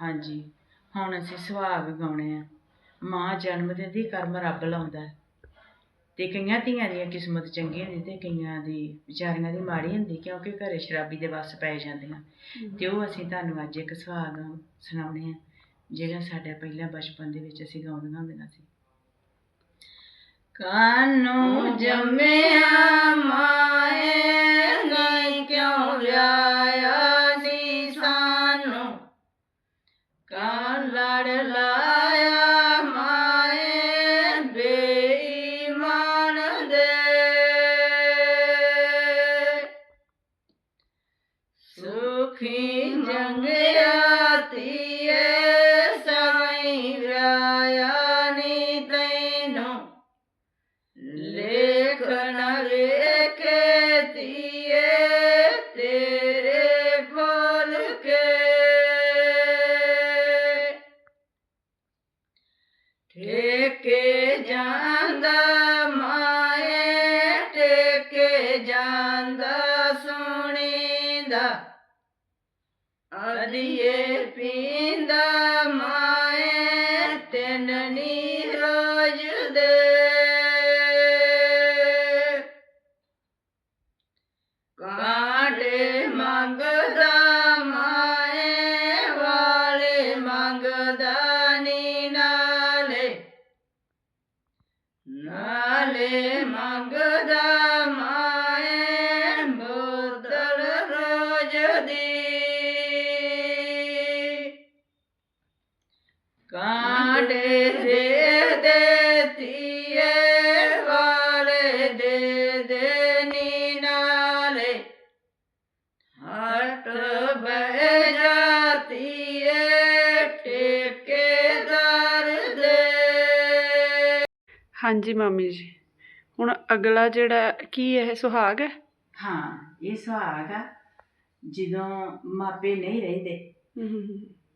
ਹਾਂਜੀ। ਹੁਣ ਅਸੀਂ ਸੁਹਾਗ ਗਾਉਣੇ ਆ। ਮਾਂ ਜਨਮ ਦਿੰਦੀ, ਕਰਮ ਰੱਬ ਲਾਉਂਦਾ। ਹੈ। ਤੇ ਕਈਆਂ ਧੀਆਂ ਦੀਆਂ ਕਿਸਮਤ ਚੰਗੀ ਹੁੰਦੀ ਤੇ ਕਈਆਂ ਦੀ ਵਿਚਾਰੀਆਂ ਦੀ ਮਾੜੀ ਹੁੰਦੀ, ਕਿਉਂਕਿ ਘਰੇ ਸ਼ਰਾਬੀ ਦੇ ਵੱਸ ਪੈ ਜਾਂਦੀਆਂ ਤੇ ਉਹ ਅਸੀਂ ਤੁਹਾਨੂੰ ਅੱਜ ਇੱਕ ਸੁਹਾਗ ਸੁਣਾਉਣੇ ਆ, ਜਿਹੜਾ ਸਾਡਾ ਪਹਿਲਾਂ ਬਚਪਨ ਦੇ ਵਿੱਚ ਅਸੀਂ ਗਾਉਂਦੀਆਂ ਹੁੰਦੀਆਂ ਸੀ। ਕਾਨੂੰ ਜੰਮਿਆ ਮਾਏ ਅਲੀਏ ਪੀਂਦਾ ਮਾਏ ਤੈਨਨੀ ਹਾਂਜੀ ਮਾਮੀ ਜੀ। ਹੁਣ ਅਗਲਾ ਜਿਹੜਾ ਕੀ ਇਹ ਸੁਹਾਗ ਹੈ? ਹਾਂ ਇਹ ਸੁਹਾਗ ਆ। ਜਦੋਂ ਮਾਪੇ ਨਹੀਂ ਰਹਿੰਦੇ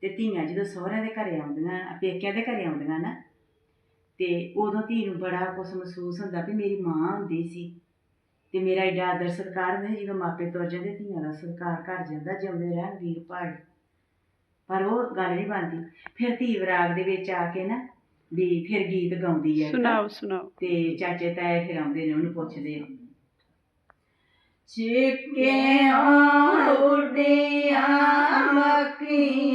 ਤੇ ਧੀਆਂ ਜਦੋਂ ਸਹੁਰਿਆਂ ਦੇ ਘਰੇ ਆਉਂਦੀਆਂ ਪੇਕਿਆਂ ਦੇ ਘਰੇ ਆਉਂਦੀਆਂ ਨਾ ਤੇ ਉਦੋਂ ਧੀ ਨੂੰ ਬੜਾ ਕੁਛ ਮਹਿਸੂਸ ਹੁੰਦਾ ਵੀ ਮੇਰੀ ਮਾਂ ਹੁੰਦੀ ਸੀ। ਤੇ ਮੇਰਾ ਏਡਾ ਆਦਰ ਸਤਿਕਾਰ ਨਹੀਂ ਜਦੋਂ ਮਾਪੇ ਤੁਰ ਜਾਂਦੇ ਧੀਆਂ ਦਾ ਸਤਿਕਾਰ ਘਰ ਜਾਂਦਾ ਜਿਉਂਦੇ ਰਹਿਣ ਵੀਰ ਭਾੜ ਪਰ ਉਹ ਗੱਲ ਨਹੀਂ ਬਣਦੀ। ਫਿਰ ਧੀ ਵਿਰਾਗ ਦੇ ਵਿੱਚ ਆ ਕੇ ਨਾ ਵੀ ਫਿਰ ਗੀਤ ਗਾਉਂਦੀ ਹੈ ਸੁਣਾਓ ਸੁਣਾਓ। ਤੇ ਚਾਚੇ ਤਾਏ ਫਿਰ ਆਉਂਦੇ ਨੇ ਉਹਨੂੰ ਪੁੱਛਦੇ ਆ। ਚਿੱਕਿਆਂ ਉੱਡੀਆਂ ਮੱਕੀਆਂ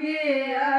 के आ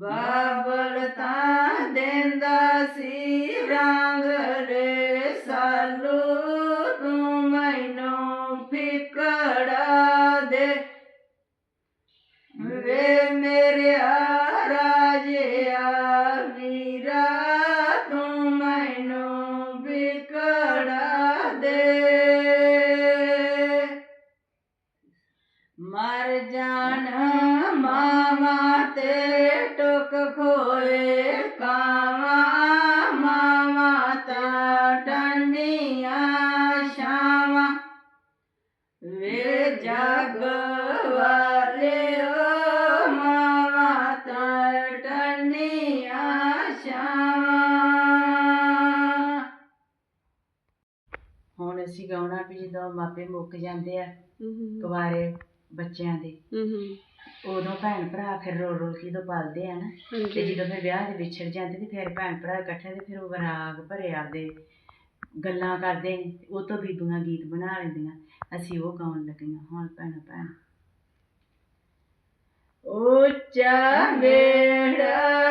વાવડતા ਮਾਪੇ ਮੁੱਕ ਜਾਂਦੇ ਆ ਕੁਵਾਰੇ ਬੱਚਿਆਂ ਦੇ। ਉਦੋਂ ਭੈਣ ਭਰਾ ਫਿਰ ਰੋ ਰੋ ਕੇ ਜਦੋਂ ਪਲਦੇ ਆ ਨਾ ਤੇ ਜਦੋਂ ਫਿਰ ਵਿਆਹ ਦੇ ਵਿਛੜ ਜਾਂਦੇ ਤੇ ਫਿਰ ਭੈਣ ਭਰਾ ਇਕੱਠੇ ਤੇ ਫਿਰ ਉਹ ਵਿਰਾਗ ਭਰੇ ਆਪਦੇ ਗੱਲਾਂ ਕਰਦੇ ਉਹ ਤੋਂ ਬੀਬੀਆਂ ਗੀਤ ਬਣਾ ਲੈਂਦੀਆਂ। ਅਸੀਂ ਉਹ ਗਾਉਣ ਲੱਗੀਆਂ ਹੁਣ ਭੈਣ ਭੈਣ। ਉੱਚਾ ਮੇੜਾ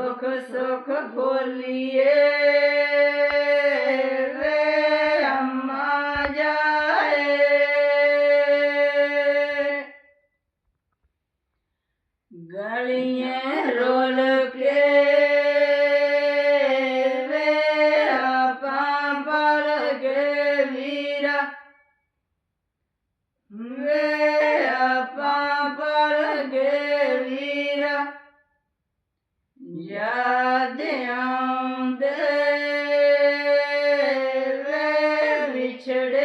ਸੁਖ ਸੁਖ ਬੋਲੀਏ।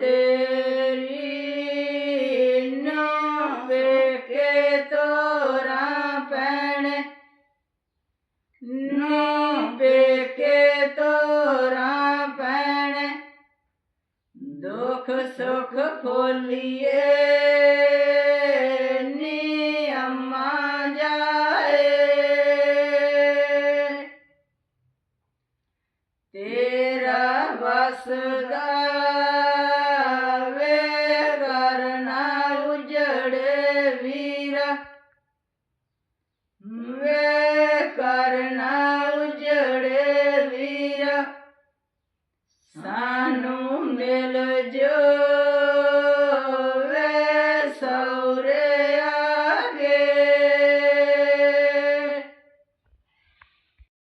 e,